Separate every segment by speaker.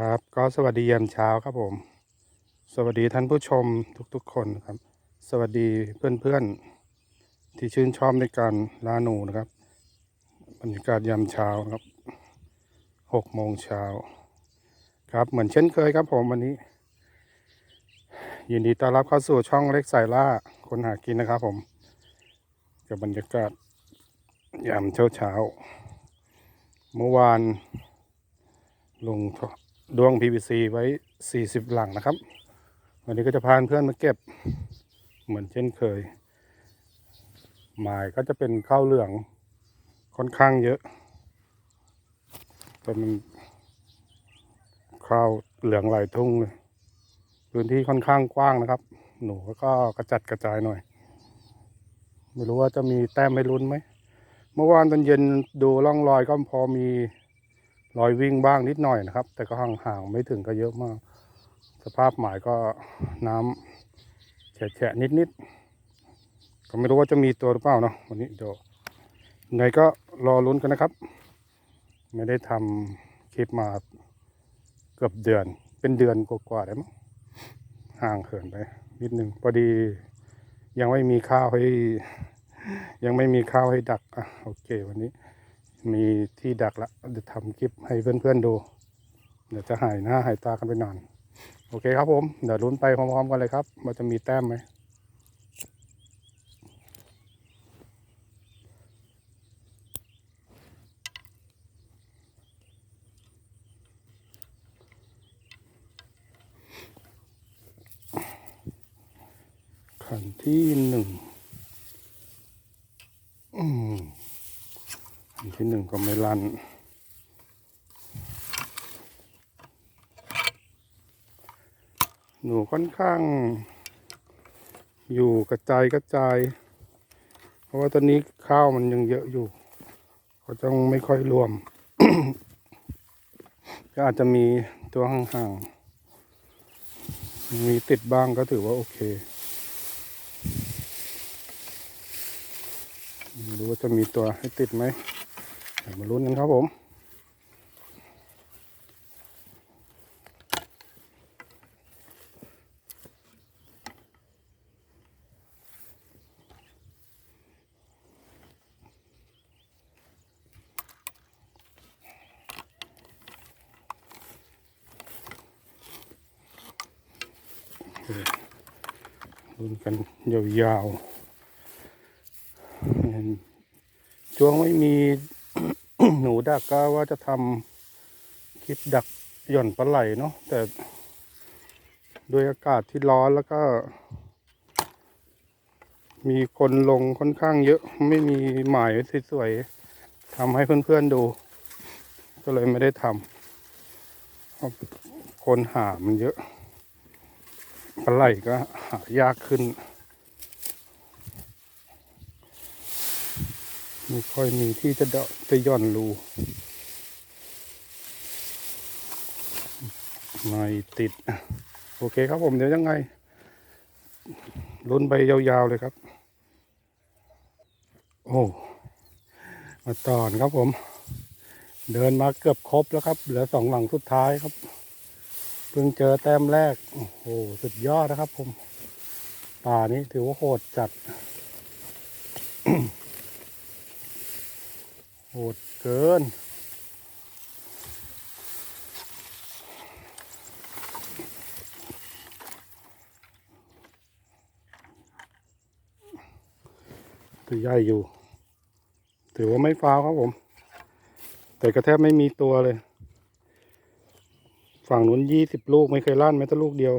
Speaker 1: ครับก็สวัสดียามเช้าครับผม สวัสดีท่านผู้ชมทุกๆคนครับ สวัสดีเพื่อนๆ ที่ชื่นชอบในการล่าหนูนะครับ บรรยากาศยามเช้าครับหกโมงเช้าครับเหมือนเช่นเคยครับผมวันนี้ ยินดีต้อนรับเข้าสู่ช่องเล็กสายล่าคนหากินนะครับผม กับบรรยากาศยามเช้าเช้าเมื่อวานลง ดวง PVC ไว้ 40 หลังนะครับ วันนี้ก็จะพาเพื่อนมาเก็บเหมือนเช่นเคย หมายก็จะเป็นข้าวเหลืองค่อนข้างเยอะเป็นข้าวเหลืองไหลทุ่งเลยพื้นที่ค่อนข้างกว้างนะครับ หนูก็กระจัดกระจายหน่อย ไม่รู้ว่าจะมีแต้มไม่ลุ้นไหม เมื่อวานตอนเย็นดูร่องรอยก็พอมี รอยวิ่งบ้างนิดหน่อยนะครับ แต่ก็ห่างๆไม่ถึงก็เยอะมาก สภาพหมายก็น้ำแฉะๆนิดๆก็ไม่รู้ว่าจะมีตัวหรือเปล่าเนาะวันนี้เดี๋ยวไงก็รอลุ้นกันนะครับ ไม่ได้ทำคลิปมาเกือบเดือน เป็นเดือนกว่าๆได้มั้งห่างเขินไป นิดนึงพอดียังไม่มีข้าวให้ ยังไม่มีข้าวให้ดักอะโอเควันนี้ มีที่ดักละเดี๋ยวทำคลิปให้เพื่อนๆดู เดี๋ยวจะหายหน้าหายตากันไปนานโอเคครับผม เดี๋ยวลุ้นไปพร้อมๆกันเลยครับว่าจะมีแต้มไหมขันที่หนึ่งอืมขัน ที่หนึ่งก็ไม่ลั่นหนูค่อนข้าง อยู่กระจายกระจาย เพราะว่าตอนนี้ข้าวมันยังเยอะอยู่ ก็ต้องไม่ค่อยรวม ก็อาจจะมีตัวห่างๆ มีติดบ้างก็ถือว่าโอเค ไม่รู้ว่าจะมีตัวให้ติดไหม มาลุ้นกันครับผมลุ้นกันยาวๆช่วงไม่มี หนูดักก็ว่าจะทำคลิปดักหย่อนปลาไหลเนาะแต่ด้วยอากาศที่ร้อนแล้วก็ มีคนลงค่อนข้างเยอะ ไม่มีหมายสวยๆทำให้เพื่อนๆดู ก็เลยไม่ได้ทำเพราะคนหามันเยอะปลาไหลก็หายากขึ้น ไม่ค่อยมีที่จะเดาะจะย่อนรูไม่ติด โอเคครับผมเดี๋ยวยังไงลุ้นไปยาวๆเลยครับ โอ้มาตอนครับผม เดินมาเกือบครบแล้วครับ เหลือสองหลังสุดท้ายครับ เพิ่งเจอแต้มแรก โอ้โห สุดยอดนะครับผม ป่านี้ถือว่าโหดจัด หดเกิน ตัวใหญ่อยู่ ถือว่าไม่ฟาวครับผม แต่ก็แทบไม่มีตัวเลย ฝั่งนู้นยี่สิบลูกไม่เคยลั่นแม้แต่ลูกเดียว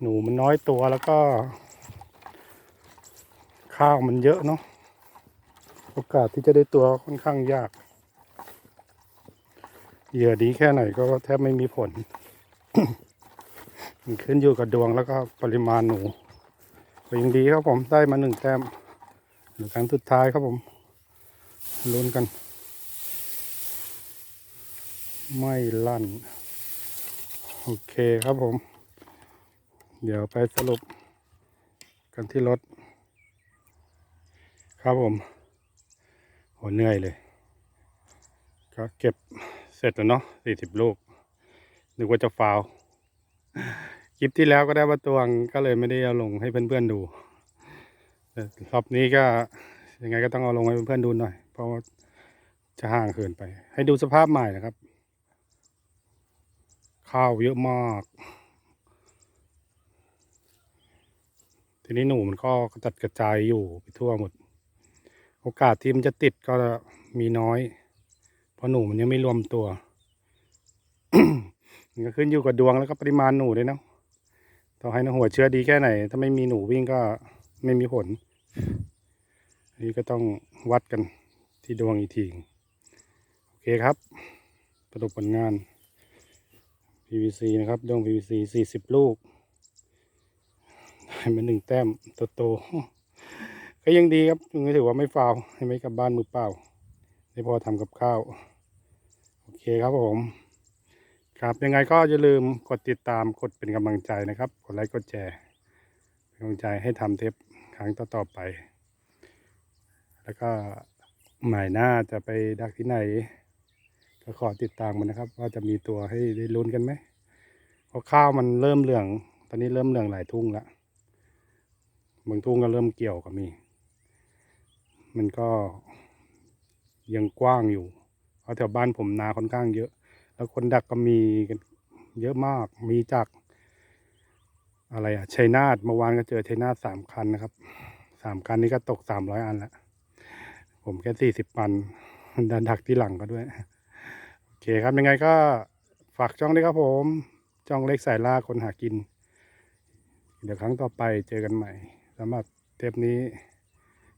Speaker 1: หนูมันน้อยตัวแล้วก็ ข้าวมันเยอะเนาะ โอกาสที่จะได้ตัวค่อนข้างยาก เหยื่อดีแค่ไหนก็แทบไม่มีผล ขึ้นอยู่กับดวงแล้วก็ปริมาณหนูก็ยังดีครับผมได้มาหนึ่งแต้มหรือครั้งสุดท้ายครับผมลุ้นกัน ไม่ลั่น โอเคครับผม เดี๋ยวไปสรุปกันที่รถ ครับผม โหเหนื่อยเลย ก็เก็บเสร็จแล้วเนาะสี่สิบลูกนึกว่าจะฟาวคลิปที่แล้วก็ได้มาตวงก็เลยไม่ได้เอาลงให้เพื่อนๆดูแต่รอบนี้ก็ยังไงก็ต้องเอาลงให้เพื่อนๆดูหน่อย เพราะว่าจะห่างเกินไป ให้ดูสภาพใหม่นะครับ ข้าวเยอะมาก ทีนี้หนูมันก็กระจัดกระจายอยู่ไปทั่วหมด โอกาสที่มันจะติดก็มีน้อย เพราะหนูมันยังไม่รวมตัวมันก็ขึ้นอยู่กับดวงแล้วก็ปริมาณหนูด้วยเนาะต่อให้นหัวเชื้อดีแค่ไหน ถ้าไม่มีหนูวิ่งก็ไม่มีผลนนี้ก็ต้องวัดกันที่ดวงอีกทีโอเคครับสรุปผลงาน PVC นะครับดวง PVC 40 ลูกได้มาหนึ่งแต้มโตๆ ก็ยังดีครับยังถือว่าไม่ฟาวให้ไม่กลับบ้านมือเปล่าได้พอทำกับข้าว โอเคครับผม ครับยังไงก็อย่าลืมกดติดตามกดเป็นกำลังใจนะครับ กดไลค์กดแชร์เป็นกำลังใจให้ทำเทปครั้งต่อๆไป แล้วก็หมายหน้าจะไปดักที่ไหน ก็ขอติดตามมันนะครับ ว่าจะมีตัวให้ได้ลุ้นกันไหมเพราะข้าวมันเริ่มเหลือง ตอนนี้เริ่มเหลืองหลายทุ่งแล้วบางทุ่งก็เริ่มเกี่ยวก็มี มันก็ยังกว้างอยู่เพราะแถวบ้านผมนาค่อนข้างเยอะ แล้วคนดักก็มีกันเยอะมากมีจากอะไรอะชัยนาทเมื่อวานก็เจอชัยนาทสามคันนะครับสามคันนี้ก็ตกสามร้อยอันละผมแค่สี่สิบปันดันดักที่หลังก็ด้วย โอเคครับยังไงก็ฝากช่องด้วยครับผมช่องเล็กสายล่าคนหากิน เดี๋ยวครั้งต่อไปเจอกันใหม่สำหรับเทปนี้